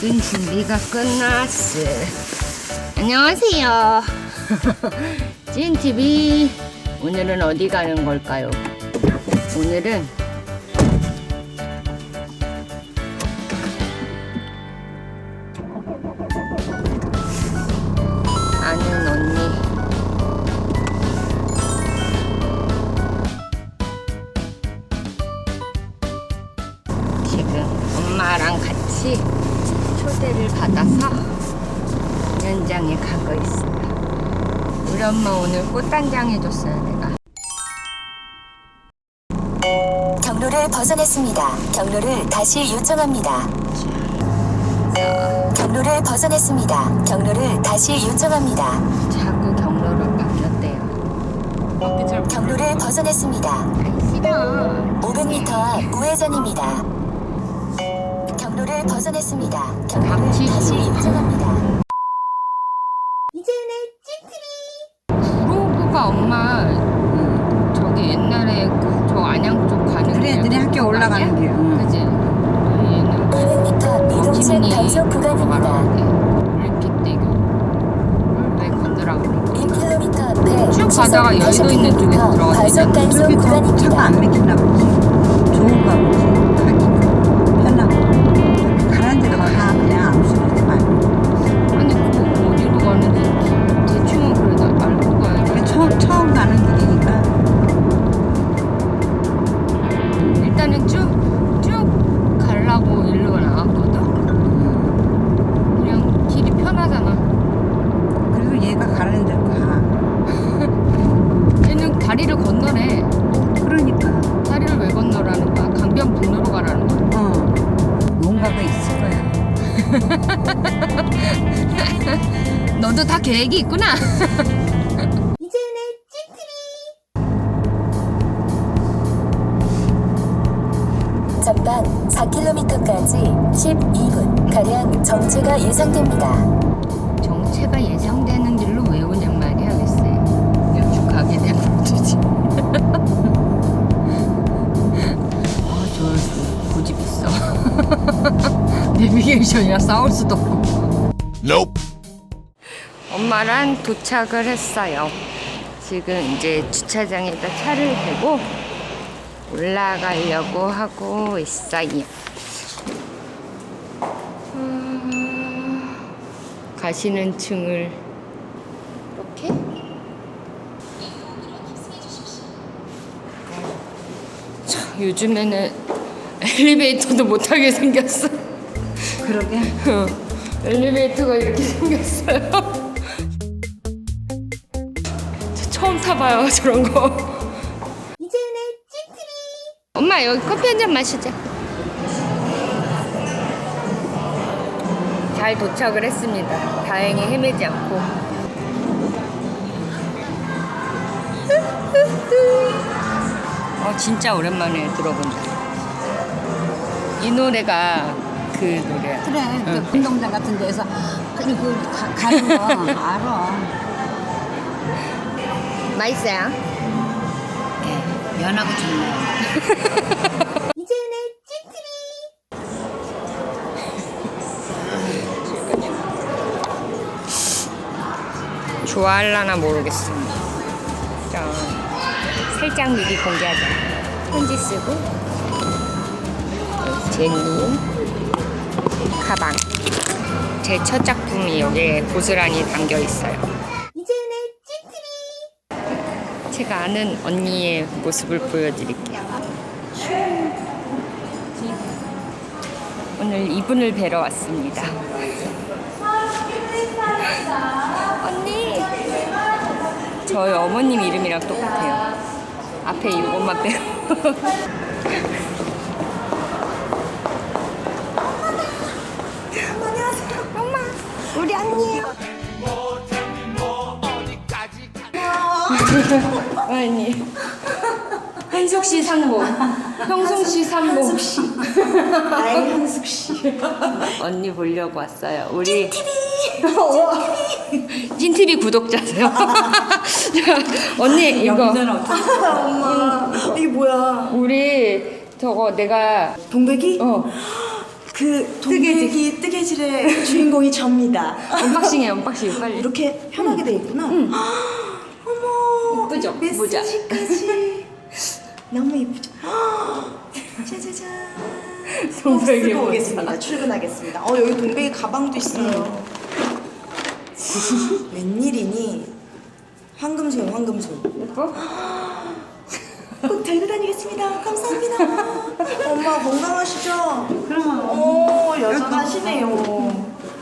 모든 준비가 끝났어. 안녕하세요. 찐TV. 오늘은 어디 가는 걸까요? 오늘은 아는 언니. 지금 엄마랑 같이 초대를 받아서 공연장에 가고 있어요. 우리 엄마 오늘 꽃단장 해줬어요, 내가. 경로를 벗어났습니다. 경로를 다시 요청합니다. 경로를 벗어났습니다. 경로를 다시 요청합니다. 자꾸 경로를 바뀌었대요. 경로를 벗어났습니다. 싫어. 500m 앞 우회전입니다. 경로를 벗어났습니다. 경로를. 다시 요청합니다. 구로구가 엄마 그 저기 옛날에 그저 안양 쪽 가는 그래, 길 너네 학교 올라가는 길, 응. 그지? 얘는 200m 앞 이동식 김리 단속 구간입니다. 올림픽대교를 왜 건드라 그러고 1km 앞에 쭉 가다가 여의도 40km 있는 쪽에서 들어가야 되잖아. 단속 저기 더 차가 구간입니다. 안 막힌다 보지. 건너래 그러니까. 다리를 왜 건너라는 거야 강변북로로 가라는 거야 어. 뭔가가 있을 거야. 너도 다 계획이 있구나 전방 4km까지 12분 가량 정체가 예상됩니다. 내비게이션이랑 싸울 수도 없고. Nope. 엄마랑 도착을 했어요. 지금 이제 주차장에다 차를 대고 올라가려고 하고 있어요. 음, 가시는 층을 이렇게? 참, 요즘에는 엘리베이터도 못 타게 생겼어. 그러게. 어, 엘리베이터가 이렇게 생겼어요. 저 처음 타봐요 저런 거. 엄마 여기 커피 한 잔 마시자. 잘 도착을 했습니다. 다행히 헤매지 않고. 어 진짜 오랜만에 들어본다. 이 노래가 그 노래야. 그래. 응. 그 운동장 같은 데서 그냥 그 가, 가는 거 알아. 맛있어요? 연하고 좋네. 좋아할라나 모르겠습니다. 자, 살짝 미리 공개하자. 편지 쓰고 제니 가방. 제 첫 작품이 여기에 고스란히 담겨 있어요. 제가 아는 언니의 모습을 보여드릴게요. 오늘 이분을 뵈러 왔습니다. 언니. 저희 어머님 이름이랑 똑같아요. 앞에 이것만 빼고. 엄마, 우리 언니요. 언니. 한석 씨 상복, 형송 씨 상복. 아이 한숙 씨. 언니 보려고 왔어요. 우리 찐TV 구독자세요. 언니 이거? 엄마 이게 뭐야 우리 저거 내가 동백이? 어 그 동백이 뜨개질의 주인공이 접니다. 언박싱해 언박싱 빨리. 이렇게 편하게 돼 있구나. 어머. 이쁘죠? 모자. 메시지까지. 너무 이쁘죠? 짜자잔. 동백이 쓰고 모자. 오겠습니다. 출근하겠습니다. 어 여기 동백이 가방도 있어요. 웬일이니? 황금손 황금손. 예뻐? 꼭 들고 다니겠습니다. 감사합니다. 엄마 건강하시죠? 그러면 오 여전하시네요.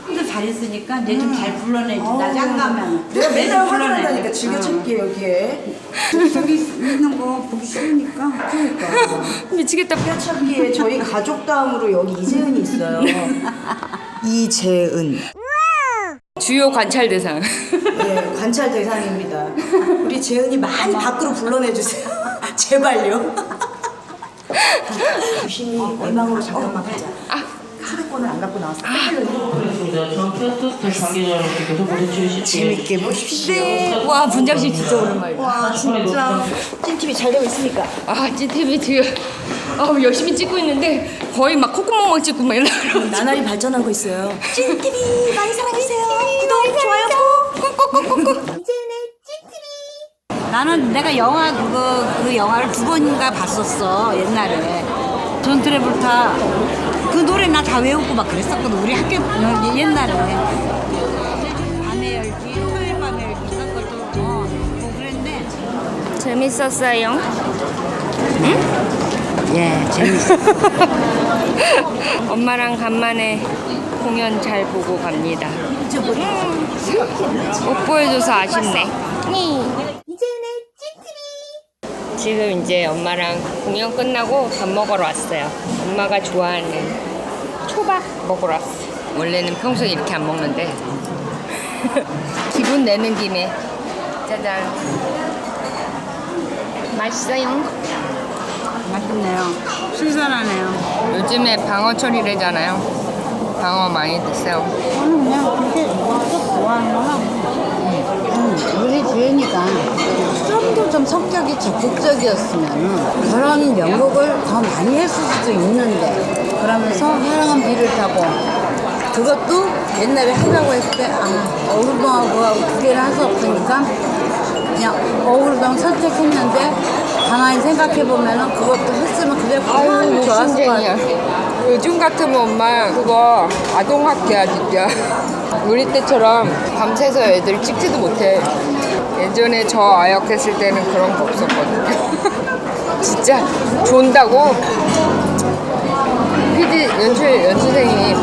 혼자 잘했으니까 내좀잘 불러내지. 나 장가면. 내가 맨날 불러내지. 화장한다니까 즐겨찾기 여기에. 저기 있는 거 보기 싫으니까. 그러니까. 미치겠다. 즐겨찾기에 저희 가족 다음으로 여기 이재은이 있어요. 이재은. 주요 관찰 대상. 네, 관찰 대상입니다. 우리 재은이 많이 밖으로 불러내주세요. 제발요. 안 갖고 나왔어. 그렇습니다. 전 관계자 여러분께서 모두 주시 재밌게 보십시오. 와 분장실 진짜 오랜만이다. 와 진짜 찐TV 잘 되고 있습니까? 아 찐TV 지금 아, 열심히 찍고 있는데 거의 막 콧구멍만 찍고 막 이러더라고. 나날이 발전하고 있어요. 찐TV 많이 사랑해주세요. 구독, 좋아요 꾹꾹꾹꾹꾹. 나는 내가 영화 그거 그 영화를 두 번인가 봤었어 옛날에. 전 트래블타. 그 노래 나 다 외우고 막 그랬었거든 우리 학교 여기 옛날에. 밤의 열기 토요일 밤의 열기 이런 것도 어, 뭐 그랬는데. 재밌었어요. 예 재밌어. 엄마랑 간만에 공연 잘 보고 갑니다. 못 보여줘서 아쉽네. 지금 이제 엄마랑 공연 끝나고 밥 먹으러 왔어요. 엄마가 좋아하는 초밥 먹으러 왔어요. 원래는 평소에 이렇게 안 먹는데 기분 내는 김에 짜잔 맛있어요. 맛있네요 신선하네요 요즘에 방어철이래잖아요. 방어 많이 드세요. 저는 그냥 그렇게 쭉 좋아하는 거 하고. 음, 우리 주연이가 좀 더 좀 성격이 적극적이었으면 그런 연극을 더 많이 했을 수도 있는데 그러면서 사랑은 비를 타고 그것도 옛날에 하려고 했을 때 아, 어울병하고 하고 두 개를 할 수 없으니까 그냥 어울병 선택했는데 가만히 생각해보면 그것도 했으면 그게 가만히 좋았을 것 같아. 요 즘 같으면 엄마 그거 아동학대야 진짜. 우리 때처럼 밤새서 애들 찍지도 못해. 예전에 저 아역했을 때는 그런 거 없었거든요. 진짜 존다고. PD 연출 연출생이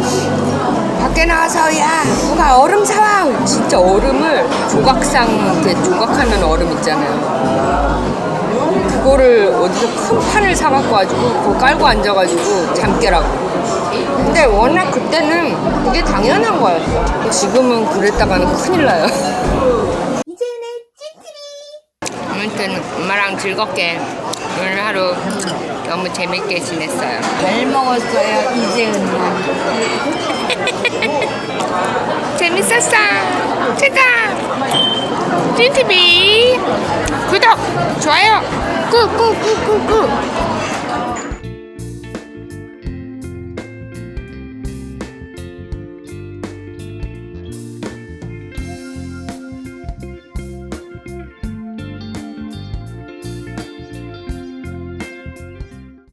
밖에 나와서 야 누가 얼음 사와 진짜 얼음을 조각상 이렇게 조각하는 얼음 있잖아요. 그거를 어디서 큰 판을 사갖고 가지고 그거 깔고 앉아가지고 잠 깨라고. 근데 워낙 그때는 그게 당연한 거였어. 지금은 그랬다가는 큰일 나요. 아무튼 엄마랑 즐겁게 오늘 하루 너무 재밌게 지냈어요. 잘 먹었어요 이재은만 재밌었어. 최강. 찐TV 구독, 좋아요, 꾹꾹꾹꾹꾹